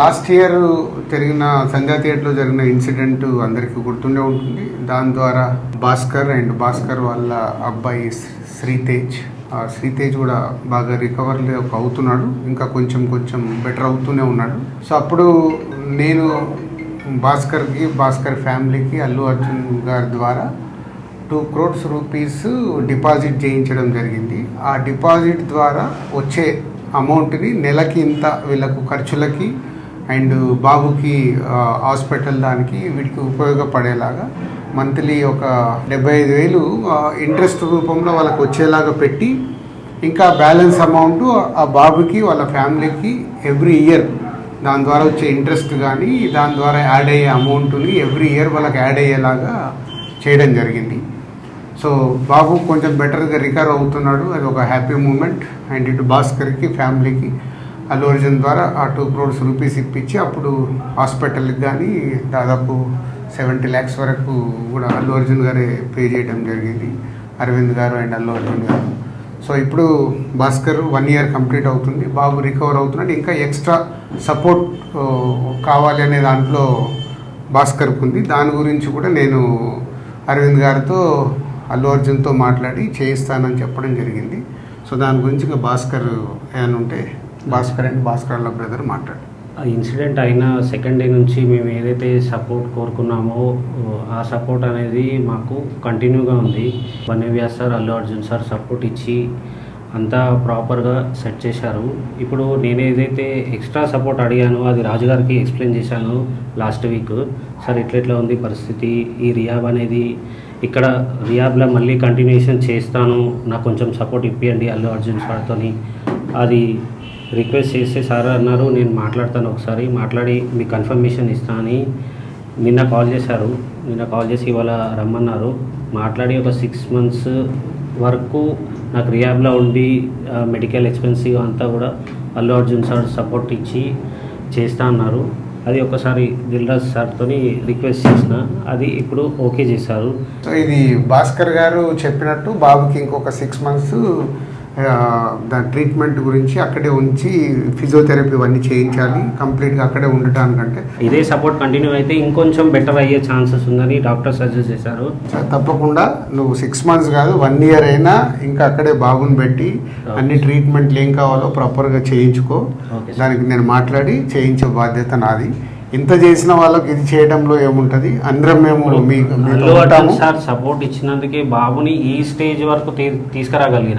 Last year జరిగిన సంధ్యా థియేటర్లో జరిగిన ఇన్సిడెంట్ అందరికీ గుర్తుండే ఉంటుంది. దాని ద్వారా భాస్కర్ అండ్ భాస్కర్ వాళ్ళ అబ్బాయి శ్రీతేజ్. ఆ శ్రీతేజ్ కూడా బాగా రికవర్ అవుతున్నాడు. ఇంకా కొంచెం కొంచెం బెటర్ అవుతూనే ఉన్నాడు. సో అప్పుడు నేను భాస్కర్కి భాస్కర్ ఫ్యామిలీకి అల్లు అర్జున్ గారి ద్వారా టూ క్రోడ్స్ రూపీస్ డిపాజిట్ చేయించడం జరిగింది. ఆ డిపాజిట్ ద్వారా వచ్చే అమౌంట్ని నెలకి ఇంత వీళ్ళకు ఖర్చులకి అండ్ బాబుకి హాస్పిటల్ దానికి వీటికి ఉపయోగపడేలాగా మంత్లీ ఒక డెబ్బై ఐదు వేలు ఇంట్రెస్ట్ రూపంలో వాళ్ళకి వచ్చేలాగా పెట్టి ఇంకా బ్యాలెన్స్ అమౌంట్ ఆ బాబుకి వాళ్ళ ఫ్యామిలీకి ఎవ్రీ ఇయర్ దాని ద్వారా వచ్చే ఇంట్రెస్ట్ కానీ దాని ద్వారా యాడ్ అయ్యే అమౌంట్ని ఎవ్రీ ఇయర్ వాళ్ళకి యాడ్ అయ్యేలాగా చేయడం జరిగింది. సో బాబు కొంచెం బెటర్గా రికవర్ అవుతున్నాడు. అది ఒక హ్యాపీ మూమెంట్. అండ్ ఇటు భాస్కర్కి ఫ్యామిలీకి అల్లు అర్జున్ ద్వారా ఆ టూ క్రోడ్స్ రూపీస్ ఇప్పించి అప్పుడు హాస్పిటల్కి కానీ దాదాపు సెవెంటీ ల్యాక్స్ వరకు కూడా అల్లు అర్జున్ గారే పే చేయడం జరిగింది. అరవింద్ గారు అండ్ అల్లు అర్జున్ గారు. సో ఇప్పుడు భాస్కర్ వన్ ఇయర్ కంప్లీట్ అవుతుంది. బాబు రికవర్ అవుతున్నాడు. ఇంకా ఎక్స్ట్రా సపోర్ట్ కావాలి అనే దాంట్లో భాస్కర్కు ఉంది. దాని గురించి కూడా నేను అరవింద్ గారితో అల్లు అర్జున్తో మాట్లాడి చేయిస్తానని చెప్పడం జరిగింది. సో దాని గురించి ఇంకా భాస్కర్ ఏమైనా ఉంటే భాస్కర్ అండ్ భాస్కర్ బ్రదర్ మాట్లాడు. ఆ ఇన్సిడెంట్ అయిన సెకండ్ డే నుంచి మేము ఏదైతే సపోర్ట్ కోరుకున్నామో ఆ సపోర్ట్ అనేది మాకు కంటిన్యూగా ఉంది. వన్యవ్యాస్ sir Allu Arjun sir support ఇచ్చి అంతా ప్రాపర్గా సెట్ చేశారు. ఇప్పుడు నేను ఏదైతే ఎక్స్ట్రా సపోర్ట్ అడిగానో అది రాజుగారికి ఎక్స్ప్లెయిన్ చేశాను లాస్ట్ వీక్. సార్ ఇట్లా ఉంది పరిస్థితి. ఈ రియాబ్ అనేది ఇక్కడ రియాబ్లో మళ్ళీ కంటిన్యూషన్ చేస్తాను. నాకు కొంచెం సపోర్ట్ ఇప్పియండి అల్లు అర్జున్ సార్తోని. అది రిక్వెస్ట్ చేస్తే సార్ అన్నారు నేను మాట్లాడతాను ఒకసారి. మాట్లాడి మీకు కన్ఫర్మేషన్ ఇస్తా అని నిన్న కాల్ చేశారు. నిన్న కాల్ చేసి ఇవాళ రమ్మన్నారు. మాట్లాడి ఒక సిక్స్ మంత్స్ వరకు నాకు రియాబ్లో ఉండి మెడికల్ ఎక్స్పెన్సివ్ అంతా కూడా అల్లు అర్జున్ సార్ సపోర్ట్ ఇచ్చి చేస్తా అన్నారు. అది ఒకసారి దిల్రాజ్ సార్తో రిక్వెస్ట్ చేసిన. అది ఇప్పుడు ఓకే చేశారు. సో ఇది భాస్కర్ గారు చెప్పినట్టు బాబుకి ఇంకొక సిక్స్ మంత్స్ దాని ట్రీట్మెంట్ గురించి అక్కడే ఉంచి ఫిజియోథెరపీ ఇవన్నీ చేయించాలి కంప్లీట్గా అక్కడే ఉండటానికంటే. ఇదే సపోర్ట్ కంటిన్యూ అయితే ఇంకొంచెం బెటర్ అయ్యే ఛాన్సెస్ ఉందని డాక్టర్ సజెస్ట్ చేశారు. తప్పకుండా. నువ్వు సిక్స్ మంత్స్ కాదు వన్ ఇయర్ అయినా ఇంకా అక్కడే బాబుని పెట్టి అన్ని ట్రీట్మెంట్లు ఏం కావాలో ప్రాపర్గా చేయించుకో. దానికి నేను మాట్లాడి చేయించే బాధ్యత నాది. ఇంత చేసిన వాళ్ళకి ఇది చేయడంలో ఏముంటుంది? అందరం మేము మీ మీతో అల్లు అర్జున్ ఉంటాము. సార్ సపోర్ట్ ఇచ్చినందుకే బాబుని ఈ స్టేజ్ వరకు తీ- తీసుకురాగలిగిన